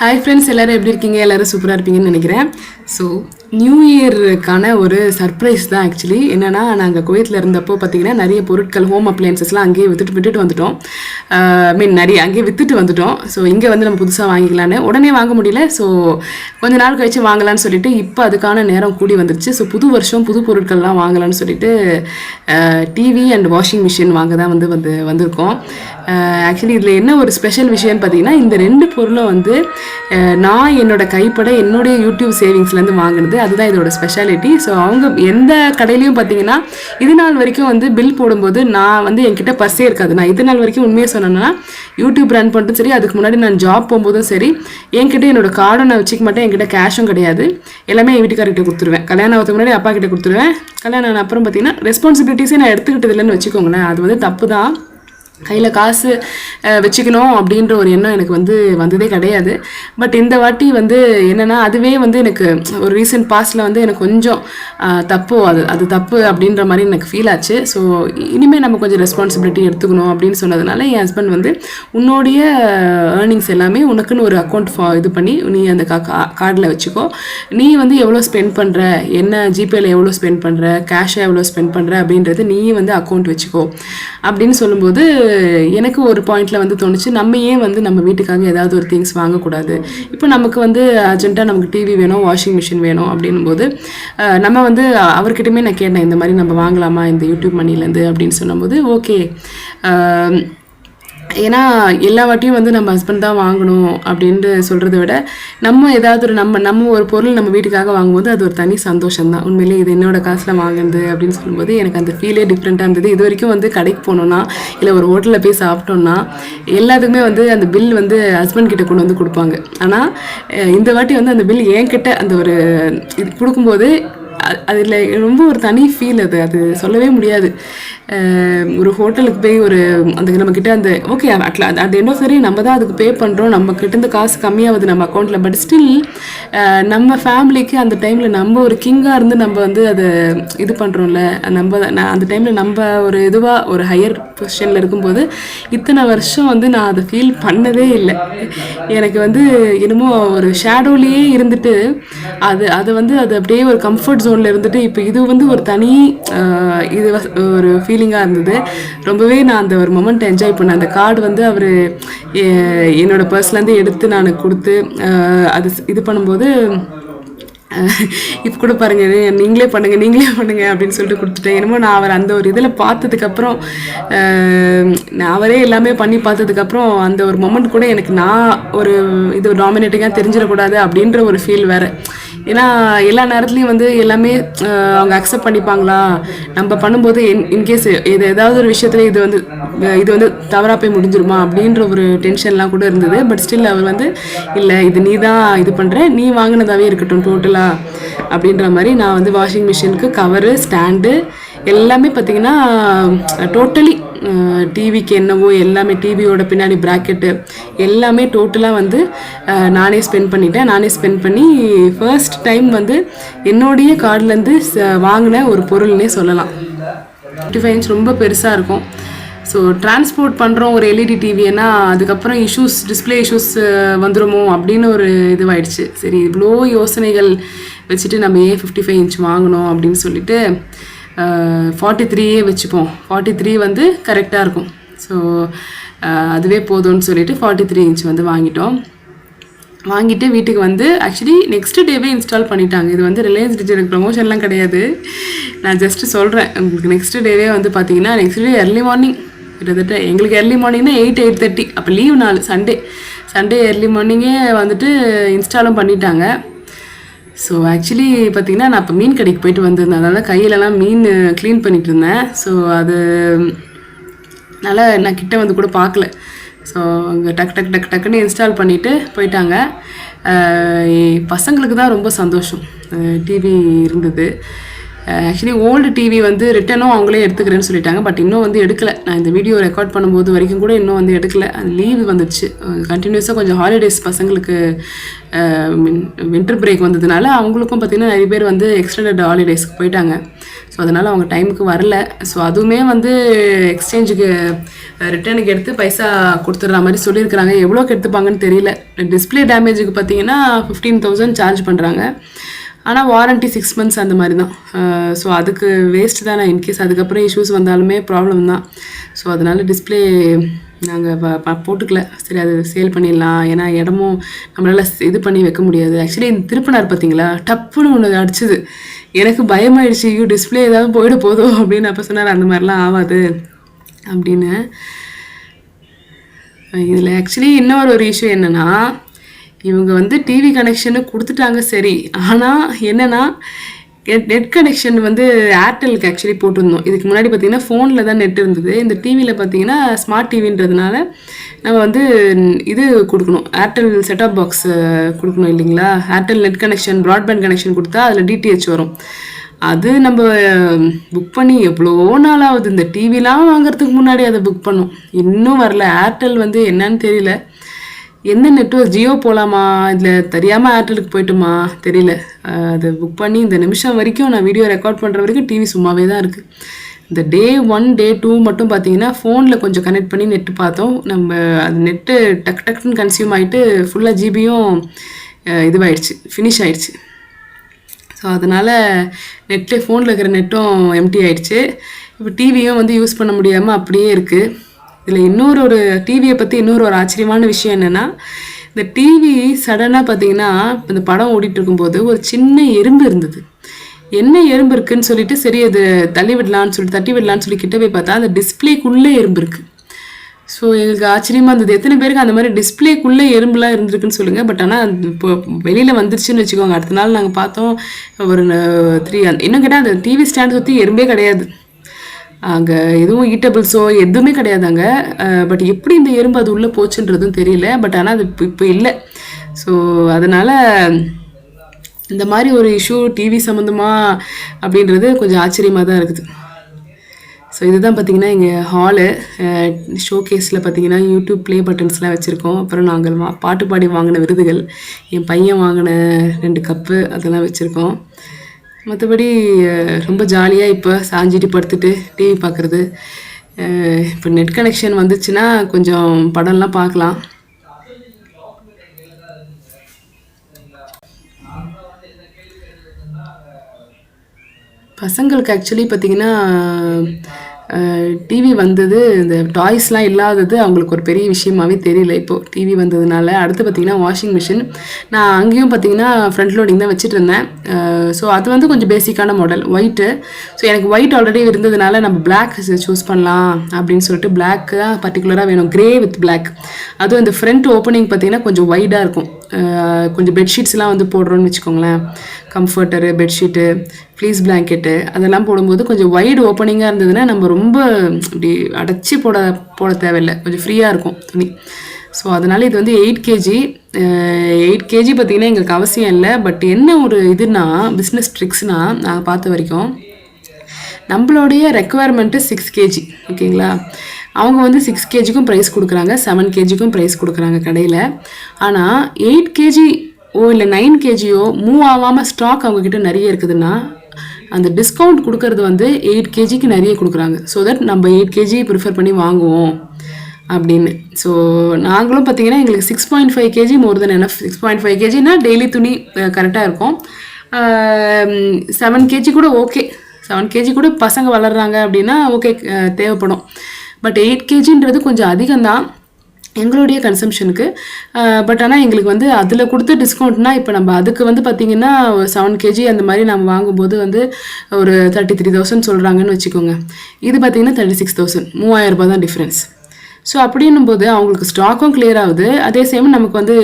Hi friends எல்லாரும் எப்படி இருக்கீங்க? எல்லோரும் சூப்பராக இருப்பீங்கன்னு நினைக்கிறேன். ஸோ நியூ இயருக்கான ஒரு சர்ப்ரைஸ் தான் ஆக்சுவலி என்னென்னா நாங்கள் குவைத்தில் இருந்தப்போ பார்த்தீங்கன்னா நிறைய பொருட்கள் ஹோம் அப்ளையன்சஸ்லாம் அங்கேயே வித்துட்டு விட்டுட்டு வந்துட்டோம். மீன் நிறைய அங்கேயே வித்துட்டு வந்துட்டோம். ஸோ இங்கே வந்து நம்ம புதுசாக வாங்கிக்கலான்னு உடனே வாங்க முடியல. ஸோ கொஞ்ச நாள் கழிச்சு வாங்கலான்னு சொல்லிட்டு இப்போ அதுக்கான நேரம் கூடி வந்துருச்சு. ஸோ புது வருஷம் புது பொருட்கள்லாம் வாங்கலான்னு சொல்லிட்டு டிவி அண்ட் வாஷிங் மிஷின் வாங்க தான் வந்து வந்து வந்திருக்கோம். ஆக்சுவலி இதில் என்ன ஒரு ஸ்பெஷல் விஷயம்னு பார்த்தீங்கன்னா இந்த ரெண்டு பொருளும் வந்து நான் என்னோட கைப்பட என்னுடைய யூடியூப் சேவிங்ஸ்லேருந்து வாங்கினது. அதுதான் இதோட ஸ்பெஷாலிட்டி ஸோ அவங்க எந்த கடையிலையும் பார்த்தீங்கன்னா இது நாள் வரைக்கும் வந்து பில் போடும்போது நான் வந்து என்கிட்ட பர்ஸே இருக்காது. நான் இது நாள் வரைக்கும் உண்மையை சொன்னேன்னா யூடியூப் ரன் பண்ணுறதும் சரி அதுக்கு முன்னாடி நான் ஜாப் போகும்போதும் சரி என்கிட்ட என்னோட கார்டும் நான் வச்சுக்க மாட்டேன். என்கிட்ட கேஷும் கிடையாது. எல்லாமே என் வீட்டுக்காரர்கிட்ட கொடுத்துருவேன். கல்யாணம் ஆகிறதுக்கு முன்னாடி அப்பா கிட்ட கொடுத்துருவேன். கல்யாணம் அப்புறம் பார்த்தீங்கன்னா ரெஸ்பான்சிபிலிட்டிஸே நான் எடுத்துக்கிட்டது இல்லைன்னு வச்சுக்கோங்களேன். அது வந்து தப்பு தான். கையில் காசு வச்சுக்கணும் அப்படின்ற ஒரு எண்ணம் எனக்கு வந்து வந்ததே கிடையாது. பட் இந்த வாட்டி வந்து என்னென்னா அதுவே வந்து எனக்கு ஒரு ரீசெண்ட் பாஸ்டில் வந்து எனக்கு கொஞ்சம் தப்பு. அது அது தப்பு அப்படின்ற மாதிரி எனக்கு ஃபீல் ஆச்சு. ஸோ இனிமேல் நம்ம கொஞ்சம் ரெஸ்பான்சிபிலிட்டி எடுத்துக்கணும் அப்படின்னு சொன்னதுனால என் ஹஸ்பண்ட் வந்து உன்னுடைய ஏர்னிங்ஸ் எல்லாமே உனக்குன்னு ஒரு அக்கௌண்ட் ஃபா இது பண்ணி நீ அந்த கா கார்டில் வச்சுக்கோ. நீ வந்து எவ்வளோ ஸ்பெண்ட் பண்ணுற என்ன ஜிபேயில் எவ்வளோ ஸ்பெண்ட் பண்ணுற கேஷை எவ்வளோ ஸ்பெண்ட் பண்ணுற அப்படின்றது நீ வந்து அக்கௌண்ட் வச்சுக்கோ அப்படின்னு சொல்லும்போது எனக்கு ஒரு பாயிண்டில் வந்து தோணுச்சு நம்ம ஏன் வந்து நம்ம வீட்டுக்காக ஏதாவது ஒரு திங்ஸ் வாங்கக்கூடாது? இப்போ நமக்கு வந்து அர்ஜென்ட்டாக நமக்கு டிவி வேணும் வாஷிங் மிஷின் வேணும் அப்படின்னும் போது நம்ம வந்து அவர்கிட்டயுமே நான் கேட்டேன் இந்த மாதிரி நம்ம வாங்கலாமா? இந்த யூடியூப் மணிலேருந்து அப்படின்னு சொன்னபோது ஓகே ஏன்னா எல்லா வாட்டியும் வந்து நம்ம ஹஸ்பண்ட் தான் வாங்கணும் அப்படின்ட்டு சொல்கிறத விட நம்ம ஏதாவது ஒரு நம்ம நம்ம ஒரு பொருள் நம்ம வீட்டுக்காக வாங்கும்போது அது ஒரு தனி சந்தோஷம் தான் உண்மையிலே இது என்னோடய காசில் வாங்குறது அப்படின்னு சொல்லும்போது எனக்கு அந்த ஃபீலே டிஃப்ரெண்ட்டாக இருந்தது. இது வரைக்கும் வந்து கடைக்கு போனோன்னா இல்லை ஒரு ஹோட்டலில் போய் சாப்பிட்டோன்னா எல்லாத்துக்குமே வந்து அந்த பில் வந்து ஹஸ்பண்ட் கிட்ட கொண்டு வந்து கொடுப்பாங்க. ஆனால் இந்த வாட்டி வந்து அந்த பில் என்கிட்ட அந்த ஒரு இது கொடுக்கும்போது அதில் ரொம்ப ஒரு தனி ஃபீல் அது அது சொல்லவே முடியாது. ஒரு ஹோட்டலுக்கு போய் ஒரு அந்த நம்ம கிட்ட அந்த ஓகே அட்ல அட் எண்ட் ஆஃப் சரி நம்ம தான் அதுக்கு பே பண்ணுறோம் நம்ம கிட்ட இருந்து காசு கம்மியாகுது நம்ம அக்கௌண்ட்டில் பட் ஸ்டில் நம்ம ஃபேமிலிக்கு அந்த டைமில் நம்ம ஒரு கிங்காக இருந்து நம்ம வந்து அதை இது பண்ணுறோம்ல நம்ம நான் அந்த டைமில் நம்ம ஒரு இதுவாக ஒரு ஹையர் பொசிஷனில் இருக்கும்போது இத்தனை வருஷம் வந்து நான் அதை ஃபீல் பண்ணதே இல்லை. எனக்கு வந்து என்னமோ ஒரு ஷேடோலேயே இருந்துட்டு அது அது வந்து அது அப்படியே ஒரு கம்ஃபர்ட் ஜோனில் இருந்துட்டு இப்போ இது வந்து ஒரு தனி இது ஒரு ஃபீலிங்காக இருந்தது. ரொம்பவே நான் அந்த ஒரு மொமெண்ட் என்ஜாய் பண்ணேன். அந்த கார்டு வந்து அவர் என்னோட பர்ஸ்லேருந்து எடுத்து நான் கொடுத்து அது இது பண்ணும்போது இப்போ கூட பாருங்க நீங்களே பண்ணுங்க நீங்களே பண்ணுங்க அப்படின்னு சொல்லிட்டு கொடுத்துட்டேன். என்னமோ நான் அவர் அந்த ஒரு இதில் பார்த்ததுக்கப்புறம் நான் அவரே எல்லாமே பண்ணி பார்த்ததுக்கப்புறம் அந்த ஒரு மொமெண்ட் கூட எனக்கு நான் ஒரு இது டாமினேட்டிங்காக தெரிஞ்சிடக்கூடாது அப்படின்ற ஒரு ஃபீல் வேறு. ஏன்னா எல்லா நேரத்துலையும் வந்து எல்லாமே அவங்க அக்செப்ட் பண்ணிப்பாங்களா? நம்ம பண்ணும்போது இன்கேஸ் இது ஏதாவது ஒரு விஷயத்துல இது வந்து இது வந்து தவறாக போய் முடிஞ்சிருமா? அப்படின்ற ஒரு டென்ஷன்லாம் கூட இருந்தது. பட் ஸ்டில் அவர் வந்து இல்லை இது நீ தான் இது பண்ணுற நீ வாங்கினதாகவே இருக்கட்டும் டோட்டலாக அப்படின்ற மாதிரி நான் வந்து வாஷிங் மிஷினுக்கு கவரு ஸ்டாண்டு எல்லாமே பார்த்தீங்கன்னா டோட்டலி டிவிக்கு என்னவோ எல்லாமே டிவியோட பின்னாடி ப்ராக்கெட்டு எல்லாமே டோட்டலாக வந்து நானே ஸ்பெண்ட் பண்ணிட்டேன். நானே ஸ்பெண்ட் பண்ணி ஃபர்ஸ்ட் டைம் வந்து என்னுடைய கார்ட்லேருந்து வாங்கின ஒரு பொருள்னே சொல்லலாம். ஃபிஃப்டி ஃபைவ் இன்ச் ரொம்ப பெருசாக இருக்கும். ஸோ டிரான்ஸ்போர்ட் பண்ணுறோம் ஒரு எல்இடி டிவினா அதுக்கப்புறம் இஷ்யூஸ் டிஸ்பிளே இஷ்யூஸ் வந்துடுமோ அப்படின்னு ஒரு இதுவாயிடுச்சு. சரி இவ்வளோ யோசனைகள் வச்சுட்டு நம்ம ஏன் ஃபிஃப்டி ஃபைவ் இன்ச் வாங்கணும் அப்படின்னு சொல்லிட்டு ஃபார்ட்டி த்ரீயே வச்சுப்போம். ஃபார்ட்டி த்ரீ வந்து கரெக்டாக இருக்கும். ஸோ அதுவே போதும்னு சொல்லிட்டு ஃபார்ட்டி த்ரீ இன்ச் வந்து வாங்கிட்டோம். வாங்கிட்டு வீட்டுக்கு வந்து ஆக்சுவலி நெக்ஸ்ட் டேவே இன்ஸ்டால் பண்ணிட்டாங்க. இது வந்து ரிலையன்ஸ் டிஜிட்டல் ப்ரொமோஷன்லாம் கிடையாது. நான் ஜஸ்ட் சொல்கிறேன் உங்களுக்கு நெக்ஸ்ட் டேவே வந்து பார்த்தீங்கன்னா நெக்ஸ்ட் டே ஏர்லி மார்னிங் கிட்டத்தட்ட எங்களுக்கு ஏர்லி மார்னிங்னா எயிட் எயிட் தேர்ட்டி அப்போ லீவ் நாள் சண்டே சண்டே ஏர்லி மார்னிங்கே வந்துட்டு இன்ஸ்டாலும் பண்ணிட்டாங்க. ஸோ ஆக்சுவலி பார்த்தீங்கன்னா நான் இப்போ மீன் கடைக்கு போயிட்டு வந்திருந்தேன் அதனால் கையிலலாம் மீன் க்ளீன் பண்ணிட்டு இருந்தேன். ஸோ அது அதனால் நான் கிட்டே வந்து கூட பார்க்கல ஸோ அங்கே டக் டக் டக் டக்குன்னு இன்ஸ்டால் பண்ணிவிட்டு போயிட்டாங்க. பசங்களுக்கு தான் ரொம்ப சந்தோஷம். டிவி இருந்தது. ஆக்சுவலி ஓல்டு டிவி வந்து ரிட்டனும் அவங்களே எடுத்துக்கிறேன்னு சொல்லிட்டாங்க. பட் இன்னும் வந்து எடுக்கல. நான் இந்த வீடியோ ரெக்கார்ட் பண்ணும்போது வரைக்கும் கூட இன்னும் வந்து எடுக்கல. அது லீவு வந்துச்சு கண்டினியூஸாக கொஞ்சம் ஹாலிடேஸ் பசங்களுக்கு வின்டர் பிரேக் வந்ததுனால அவங்களுக்கும் பார்த்திங்கன்னா நிறைய பேர் வந்து எக்ஸ்டெண்டட் ஹாலிடேஸ்க்கு போயிட்டாங்க. ஸோ அதனால் அவங்க டைமுக்கு வரல. ஸோ அதுவுமே வந்து எக்ஸ்சேஞ்சுக்கு ரிட்டர்னுக்கு எடுத்து பைசா கொடுத்துட்ற மாதிரி சொல்லியிருக்கிறாங்க. எவ்வளோக்கு எடுத்துப்பாங்கன்னு தெரியல. டிஸ்பிளே டேமேஜுக்கு பார்த்தீங்கன்னா ஃபிஃப்டீன் தௌசண்ட் சார்ஜ் பண்ணுறாங்க ஆனால் வாரண்ட்டி சிக்ஸ் மந்த்ஸ் அந்த மாதிரி தான் ஸோ அதுக்கு வேஸ்ட் தான். இன்கேஸ் அதுக்கப்புறம் இஷ்யூஸ் வந்தாலுமே ப்ராப்ளம் தான். ஸோ அதனால் டிஸ்பிளே நாங்கள் போட்டுக்கல. சரி அது சேல் பண்ணிடலாம். ஏன்னா இடமும் நம்மளால் இது பண்ணி வைக்க முடியாது. ஆக்சுவலி இந்த திருப்பினார் பார்த்தீங்களா? டப்புன்னு ஒன்று அடிச்சுது. எனக்கு பயமாயிடுச்சு. ஐயோ டிஸ்பிளே ஏதாவது போயிட போதும் அப்படின்னு அப்போ சொன்னார். அந்த மாதிரிலாம் ஆகாது அப்படின்னு. இதில் ஆக்சுவலி இன்னொரு ஒரு இஷ்யூ என்னென்னா இவங்க வந்து டிவி கனெக்ஷனு கொடுத்துட்டாங்க சரி. ஆனால் என்னென்னா நெட் கனெக்ஷன் வந்து ஏர்டெலுக்கு ஆக்சுவலி போட்டிருந்தோம். இதுக்கு முன்னாடி பார்த்தீங்கன்னா ஃபோனில் தான் நெட் இருந்தது. இந்த டிவியில் பார்த்தீங்கன்னா ஸ்மார்ட் டிவின்றதுனால நம்ம வந்து இது கொடுக்கணும். ஏர்டெல் செட்டாப் பாக்ஸ் கொடுக்கணும் இல்லைங்களா? Airtel net connection broadband connection கொடுத்தா அதில் டிடிஹெச் வரும். அது நம்ம புக் பண்ணி எவ்வளோ நாள் ஆகுது. இந்த டிவிலாம் வாங்குறதுக்கு முன்னாடி அதை புக் பண்ணோம். இன்னும் வரல. ஏர்டெல் வந்து என்னன்னு தெரியல. எந்த நெட்ஒர்க் ஜியோ போகலாமா இதில் தெரியாமல் ஏர்டெலுக்கு போயிட்டுமா? தெரியல. அதை புக் பண்ணி இந்த நிமிஷம் வரைக்கும் நான் வீடியோ ரெக்கார்ட் பண்ணுற வரைக்கும் டிவி சும்மாவே தான் இருக்குது இந்த டே ஒன் டே டூ மட்டும் பார்த்தீங்கன்னா ஃபோனில் கொஞ்சம் கனெக்ட் பண்ணி நெட்டு பார்த்தோம். நம்ம அது நெட்டு டக் டக்குன்னு கன்சியூம் ஆகிட்டு ஃபுல்லாக ஜிபியும் இதுவாயிடுச்சு. ஃபினிஷ் ஆயிடுச்சு. ஸோ அதனால் நெட்டு ஃபோனில் இருக்கிற நெட்டும் எம்டி ஆயிடுச்சு. இப்போ டிவியும் வந்து யூஸ் பண்ண முடியாமல் அப்படியே இருக்குது இதில் இன்னொரு ஒரு டிவியை பற்றி இன்னொரு ஒரு ஆச்சரியமான விஷயம் என்னென்னா இந்த டிவி சடனாக பார்த்தீங்கன்னா இந்த படம் ஓடிட்டு இருக்கும்போது ஒரு சின்ன எறும்பு இருந்தது. என்ன எறும்பு இருக்குன்னு சொல்லிட்டு சரி அது தள்ளி விடலான்னு சொல்லிட்டு தட்டி விடலான்னு சொல்லி கிட்ட போய் பார்த்தா அந்த டிஸ்பிளேக்குள்ளே எறும்பு இருக்குது ஸோ எங்களுக்கு ஆச்சரியமாக இருந்தது. எத்தனை பேருக்கு அந்த மாதிரி டிஸ்பிளேக்குள்ளே எறும்புலாம் இருந்திருக்குன்னு சொல்லுங்கள் பட் ஆனால் இப்போ வெளியில் வந்துருச்சுன்னு வச்சுக்கோங்க. அடுத்த நாள் நாங்கள் பார்த்தோம் ஒரு த்ரீ இன்னும் கேட்டால் அந்த டிவி ஸ்டாண்ட் சுற்றி எறும்பே கிடையாது. அங்கே எதுவும் ஈட்டபிள்ஸோ எதுவுமே கிடையாது அங்கே பட் எப்படி இந்த எறும்பு அது உள்ளே போச்சுன்றதும் தெரியல. பட் ஆனால் அது இப்போ இப்போ இல்லை. ஸோ அதனால் இந்த மாதிரி ஒரு இஷ்யூ டிவி சம்மந்தமாக அப்படின்றது கொஞ்சம் ஆச்சரியமாக தான் இருக்குது. ஸோ இதுதான் பார்த்தீங்கன்னா எங்கள் ஹாலு ஷோ கேஸில் பார்த்தீங்கன்னா யூடியூப் ப்ளே பட்டன்ஸ்லாம் வச்சுருக்கோம். அப்புறம் நாங்கள் வா பாட்டு பாடி வாங்கின விருதுகள் என் பையன் வாங்கின ரெண்டு கப்பு அதெல்லாம் வச்சுருக்கோம். மற்றபடி ரொம்ப ஜாலியாக இப்போ சாஞ்சிட்டு படுத்துட்டு டிவி பார்க்குறது இப்போ நெட் கனெக்ஷன் வந்துச்சுன்னா கொஞ்சம் படம்லாம் பார்க்கலாம் பசங்களுக்கு ஆக்சுவலி பார்த்திங்கன்னா டிவி வந்தது இந்த டாய்ஸ்லாம் இல்லாதது அவங்களுக்கு ஒரு பெரிய விஷயமாவே தெரியல. இப்போது டிவி வந்ததுனால அடுத்து பார்த்தீங்கன்னா வாஷிங் மிஷின் நான் அங்கேயும் பார்த்தீங்கன்னா ஃப்ரண்ட் லோடிங் தான் வச்சுட்டு இருந்தேன். ஸோ அது வந்து கொஞ்சம் பேசிக்கான மாடல் ஒயிட்டு ஸோ எனக்கு ஒயிட் ஆல்ரெடி இருந்ததுனால நம்ம பிளாக் சூஸ் பண்ணலாம் அப்படின்னு சொல்லிட்டு பிளாக் தான் பர்டிகுலராக வேணும். கிரே வித் பிளாக் அதுவும் இந்த ஃப்ரண்ட் ஓப்பனிங் பார்த்தீங்கன்னா கொஞ்சம் வைடாக இருக்கும். கொஞ்சம் பெட்ஷீட்ஸ்லாம் வந்து போடுறோன்னு வச்சுக்கோங்களேன். கம்ஃபர்ட்டரு பெட்ஷீட்டு ஃப்ளீஸ் பிளாங்கெட்டு அதெல்லாம் போடும்போது கொஞ்சம் வைடு ஓப்பனிங்காக இருந்ததுன்னா நம்ம ரொம்ப இப்படி அடைச்சி போட போட தேவையில்லை. கொஞ்சம் ஃப்ரீயாக இருக்கும் துணி. ஸோ அதனால் இது வந்து எயிட் கேஜி எயிட் கேஜி பார்த்திங்கன்னா எங்களுக்கு அவசியம் இல்லை. பட் என்ன ஒரு இதுனா பிஸ்னஸ் ட்ரிக்ஸ்னால் நாங்கள் பார்த்த வரைக்கும் நம்மளுடைய ரெக்குவயர்மெண்ட்டு சிக்ஸ் கேஜி ஓகேங்களா அவங்க வந்து சிக்ஸ் கேஜிக்கும் ப்ரைஸ் கொடுக்குறாங்க செவன் கேஜிக்கும் ப்ரைஸ் கொடுக்குறாங்க கடையில் ஆனால் எயிட் கேஜி ஓ இல்லை நைன் கேஜியோ மூவ் ஆகாமல் ஸ்டாக் அவங்கக்கிட்ட நிறைய இருக்குதுன்னா அந்த டிஸ்கவுண்ட் கொடுக்கறது வந்து எயிட் கேஜிக்கு நிறைய கொடுக்குறாங்க ஸோ தட் நம்ம எயிட் கேஜி ப்ரிஃபர் பண்ணி வாங்குவோம் அப்படின்னு ஸோ நாங்களும் பார்த்தீங்கன்னா எங்களுக்கு six point five KG more then என்ன சிக்ஸ் பாயிண்ட் ஃபைவ் கேஜினா டெய்லி துணி கரெக்டாக இருக்கும் செவன் கேஜி கூட ஓகே செவன் கேஜி கூட பசங்க வளர்கிறாங்க அப்படின்னா ஓகே தேவைப்படும் பட் எயிட் கேஜின்றது கொஞ்சம் அதிகம்தான் எங்களுடைய கன்சம்ஷனுக்கு பட் ஆனால் எங்களுக்கு வந்து அதில் கொடுத்த டிஸ்கவுண்ட்னால் இப்போ நம்ம அதுக்கு வந்து பார்த்திங்கன்னா செவன் கேஜி அந்த மாதிரி நம்ம வாங்கும்போது வந்து ஒரு தேர்ட்டி த்ரீ தௌசண்ட் சொல்கிறாங்கன்னு வச்சுக்கோங்க. இது பார்த்திங்கன்னா தேர்ட்டி சிக்ஸ் தௌசண்ட் மூவாயிரம் ரூபாய் தான் டிஃப்ரென்ஸ் ஸோ அப்படின்னும் போது அவங்களுக்கு ஸ்டாக்கும் கிளியர் ஆகுது. அதே சேம் நமக்கு வந்து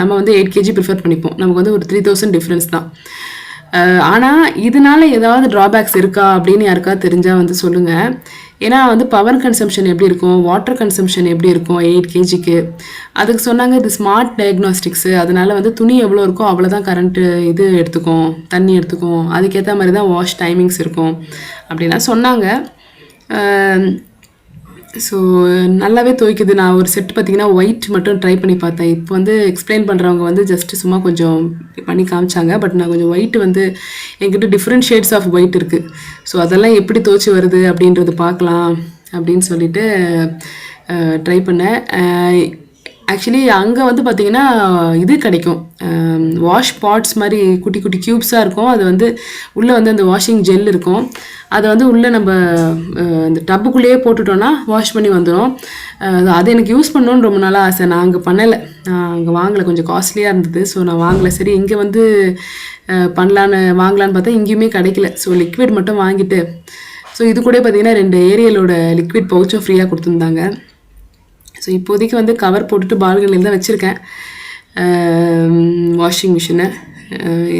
நம்ம வந்து எயிட் கேஜி ப்ரிஃபர் பண்ணிப்போம். நமக்கு வந்து ஒரு த்ரீ தௌசண்ட் டிஃப்ரென்ஸ் தான். ஆனால் இதனால ஏதாவது ட்ராபேக்ஸ் இருக்கா அப்படின்னு யாருக்காவது தெரிஞ்சால் வந்து சொல்லுங்கள் ஏன்னா வந்து பவர் கன்சம்ஷன் எப்படி இருக்கும்? வாட்டர் கன்சம்ஷன் எப்படி இருக்கும்? எயிட் கேஜிக்கு அதுக்கு சொன்னாங்க இது ஸ்மார்ட் டயக்னாஸ்டிக்ஸு அதனால வந்து துணி எவ்வளோ இருக்கோ அவ்வளோதான் கரண்ட்டு இது எடுத்துக்கும் தண்ணி எடுத்துக்கும். அதுக்கேற்ற மாதிரி தான் வாஷ் டைமிங்ஸ் இருக்கும். அப்படின்லாம் சொன்னாங்க. ஸோ நல்லாவே துவைக்குது. நான் ஒரு செட் பார்த்தீங்கன்னா ஒயிட் மட்டும் ட்ரை பண்ணி பார்த்தேன். இப்போ வந்து எக்ஸ்பிளைன் பண்ணுறவங்க வந்து ஜஸ்ட் சும்மா கொஞ்சம் பண்ணி காமிச்சாங்க. பட் நான் கொஞ்சம் ஒயிட் வந்து என்கிட்ட டிஃப்ரெண்ட் ஷேட்ஸ் ஆஃப் ஒயிட் இருக்குது ஸோ அதெல்லாம் எப்படி துவைச்சி வருது அப்படின்றது பார்க்கலாம் அப்படின்னு சொல்லிட்டு ட்ரை பண்ணேன். ஆக்சுவலி அங்கே வந்து பார்த்தீங்கன்னா இது கிடைக்கும். வாஷ் பாட்ஸ் மாதிரி குட்டி குட்டி க்யூப்ஸாக இருக்கும். அது வந்து உள்ளே வந்து அந்த வாஷிங் ஜெல் இருக்கும். அதை வந்து உள்ளே நம்ம இந்த டப்புக்குள்ளேயே போட்டுட்டோன்னா வாஷ் பண்ணி வந்துடும் அது எனக்கு யூஸ் பண்ணணும்னு ரொம்ப நாளாக ஆசை. நான் அங்கே பண்ணலை. நான் அங்கே வாங்கலை. கொஞ்சம் காஸ்ட்லியாக இருந்தது. ஸோ நான் வாங்கலை. சரி இங்கே வந்து பண்ணலான்னு வாங்கலான்னு பார்த்தா இங்கேயுமே கிடைக்கல. ஸோ லிக்விட் மட்டும் வாங்கிட்டு ஸோ இது கூட பார்த்தீங்கன்னா ரெண்டு ஏரியலோட லிக்விட் பவுச்சும் ஃப்ரீயாக கொடுத்துருந்தாங்க. ஸோ இப்போதைக்கு வந்து கவர் போட்டுட்டு பால்கனியில் தான் வச்சுருக்கேன். வாஷிங் மிஷினை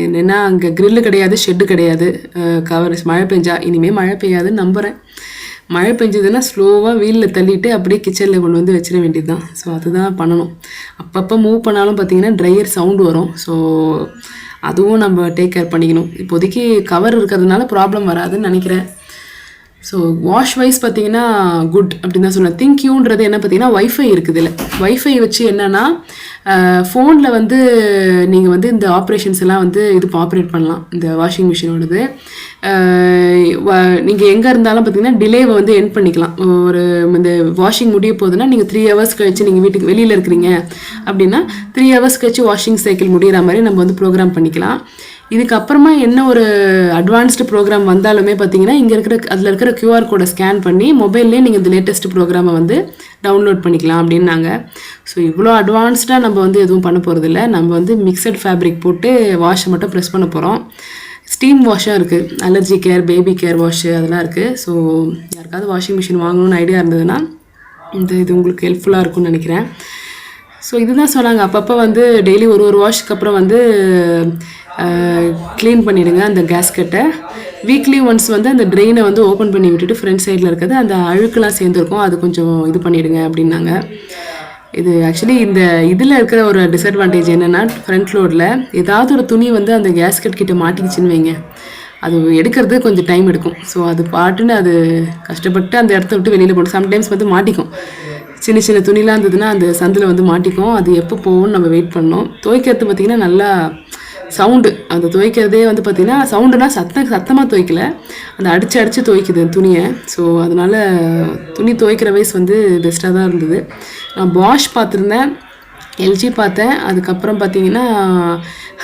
என்னென்னா அங்கே க்ரில்லு கிடையாது ஷெட்டு கிடையாது. கவர் மழை பெஞ்சா இனிமேல் மழை பெய்யாதுன்னு நம்புகிறேன் மழை பெஞ்சதுன்னா ஸ்லோவாக வீலில் தள்ளிட்டு அப்படியே கிச்சனில் கொண்டு வந்து வச்சிட வேண்டியது தான் ஸோ அதுதான் பண்ணணும். அப்பப்போ மூவ் பண்ணாலும் பார்த்தீங்கன்னா ட்ரையர் சவுண்டு வரும். ஸோ அதுவும் நம்ம டேக் கேர் பண்ணிக்கணும். இப்போதைக்கு கவர் இருக்கிறதுனால ப்ராப்ளம் வராதுன்னு நினைக்கிறேன். ஸோ வாஷ் வைஸ் பார்த்தீங்கன்னா குட் அப்படின்னு தான் சொன்னேன். திங்க்யூன்றது என்ன பார்த்தீங்கன்னா ஒய்ஃபை இருக்குது இல்லை ஒய்ஃபை வச்சு என்னன்னா ஃபோனில் வந்து நீங்கள் வந்து இந்த ஆப்ரேஷன்ஸ் எல்லாம் வந்து இது ஆப்ரேட் பண்ணலாம். இந்த வாஷிங் மிஷினோடது நீங்கள் எங்கே இருந்தாலும் பார்த்தீங்கன்னா டிலேவை வந்து என் பண்ணிக்கலாம். ஒரு இந்த வாஷிங் முடிய போகுதுன்னா நீங்கள் த்ரீ ஹவர்ஸ் கழிச்சு நீங்கள் வீட்டுக்கு வெளியில் இருக்கிறீங்க அப்படின்னா த்ரீ ஹவர்ஸ் கழிச்சு வாஷிங் சைக்கிள் முடிகிற மாதிரி நம்ம வந்து ப்ரோக்ராம் பண்ணிக்கலாம். இதுக்கப்புறமா என்ன ஒரு அட்வான்ஸ்டு ப்ரோக்ராம் வந்தாலுமே பார்த்தீங்கன்னா இங்கே இருக்கிற அதில் இருக்கிற கியூஆர் கோடை ஸ்கேன் பண்ணி மொபைல்லே நீங்கள் இந்த லேட்டஸ்ட் ப்ரோக்ராமை வந்து டவுன்லோட் பண்ணிக்கலாம் அப்படின்னாங்க. ஸோ இவ்வளோ அட்வான்ஸ்டாக நம்ம வந்து எதுவும் பண்ண போகிறதில்ல நம்ம வந்து மிக்சட் ஃபேப்ரிக் போட்டு வாஷை மட்டும் ப்ரெஸ் பண்ண போகிறோம் ஸ்டீம் வாஷாக இருக்குது allergy care baby care wash அதெல்லாம் இருக்குது ஸோ யாருக்காவது வாஷிங் மிஷின் வாங்கணும்னு ஐடியா இருந்ததுன்னா இந்த இது உங்களுக்கு ஹெல்ப்ஃபுல்லாக இருக்கும்னு நினைக்கிறேன். ஸோ இதுதான் சொன்னாங்க. அப்பப்போ வந்து டெய்லி ஒரு ஒரு வாஷ்க்கு அப்புறம் வந்து க்ளீன் பண்ணிவிடுங்க அந்த கேஸ்கெட்டை வீக்லி ஒன்ஸ் வந்து அந்த ட்ரெயினை வந்து ஓப்பன் பண்ணி விட்டுட்டு ஃப்ரண்ட் சைடில் இருக்கிறது அந்த அழுக்கெல்லாம் சேர்ந்துருக்கும். அது கொஞ்சம் இது பண்ணிவிடுங்க அப்படின்னாங்க. இது ஆக்சுவலி இந்த இதில் இருக்கிற ஒரு டிஸ்அட்வான்டேஜ் என்னென்னா ஃப்ரண்ட் லோடில் ஏதாவது ஒரு துணி வந்து அந்த கேஸ்கெட் கிட்ட மாட்டிக்கிச்சுன்னு வைங்க. அது எடுக்கிறது கொஞ்சம் டைம் எடுக்கும். ஸோ அது பாட்டுன்னு அது கஷ்டப்பட்டு அந்த இடத்த விட்டு வெளியில் போடும் சம்டைம்ஸ் வந்து மாட்டிக்கும். சின்ன சின்ன துணிலாம் இருந்ததுன்னா அந்த சந்தில் வந்து மாட்டிக்கும். அது எப்போ போகும்னு நம்ம வெயிட் பண்ணோம் துவைக்கிறது பார்த்திங்கன்னா நல்லா சவுண்டு அந்த துவைக்கிறதே வந்து பார்த்திங்கன்னா சவுண்டுனா சத்தம் சத்தமாக துவைக்கல. அந்த அடித்து அடித்து துவைக்குது துணியை. ஸோ அதனால் துணி துவைக்கிற வயசு வந்து பெஸ்ட்டாக தான் இருந்தது. நான் பாஷ் பார்த்துருந்தேன் எல்ஜி பார்த்தேன். அதுக்கப்புறம் பார்த்தீங்கன்னா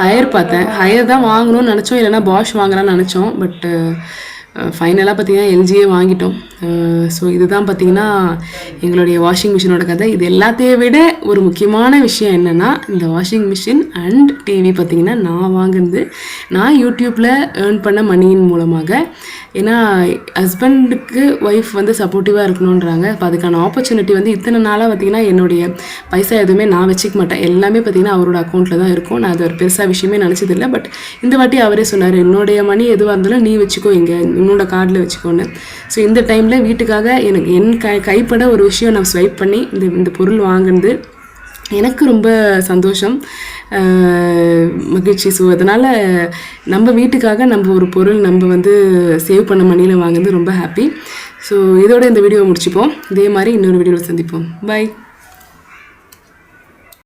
ஹையர் பார்த்தேன். ஹையர் தான் வாங்கணும்னு நினச்சோம். இல்லைன்னா பாஷ் வாங்கலாம்னு நினச்சோம். பட்டு ஃபைனலாக பார்த்திங்கன்னா எல்ஜியே வாங்கிட்டோம். ஸோ இதுதான் பார்த்தீங்கன்னா எங்களுடைய வாஷிங் மிஷினோட கதை. இது எல்லாத்தையும் விட ஒரு முக்கியமான விஷயம் என்னென்னா இந்த வாஷிங் மிஷின் அண்ட் டிவி பார்த்தீங்கன்னா நான் வாங்கினது. நான் யூடியூப்பில் ஏர்ன் பண்ண மணியின் மூலமாக. ஏன்னா ஹஸ்பண்டுக்கு ஒய்ஃப் வந்து சப்போர்ட்டிவாக இருக்கணுன்றாங்க இப்போ அதுக்கான ஆப்பர்ச்சுனிட்டி வந்து இத்தனை நாளாக பார்த்தீங்கன்னா என்னுடைய பைசா எதுவுமே நான் வச்சுக்க மாட்டேன். எல்லாமே பார்த்தீங்கன்னா அவரோட அக்கௌண்ட்டில் தான் இருக்கும். நான் அது ஒரு பெருசாக விஷயமே நினச்சதில்லை பட் இந்த வாட்டி அவரே சொன்னார் என்னுடைய மணி எதுவாக இருந்தாலும் நீ வச்சுக்கோ இங்கே உன்னோட கார்டில் வச்சுக்கோன்னு. ஸோ இந்த டைமில் வீட்டுக்காக எனக்கு என் கை கைப்பட ஒரு விஷயம் நான் ஸ்வைப் பண்ணி இந்த இந்த பொருள் வாங்கினது எனக்கு ரொம்ப சந்தோஷம் மகிழ்ச்சி. ஸோ அதனால் நம்ம வீட்டுக்காக நம்ம ஒரு பொருள் நம்ம வந்து சேவ் பண்ண மணியில் வாங்குறது ரொம்ப ஹாப்பி ஸோ இதோட இந்த வீடியோவை முடிச்சுப்போம். இதே மாதிரி இன்னொரு வீடியோவில் சந்திப்போம். பை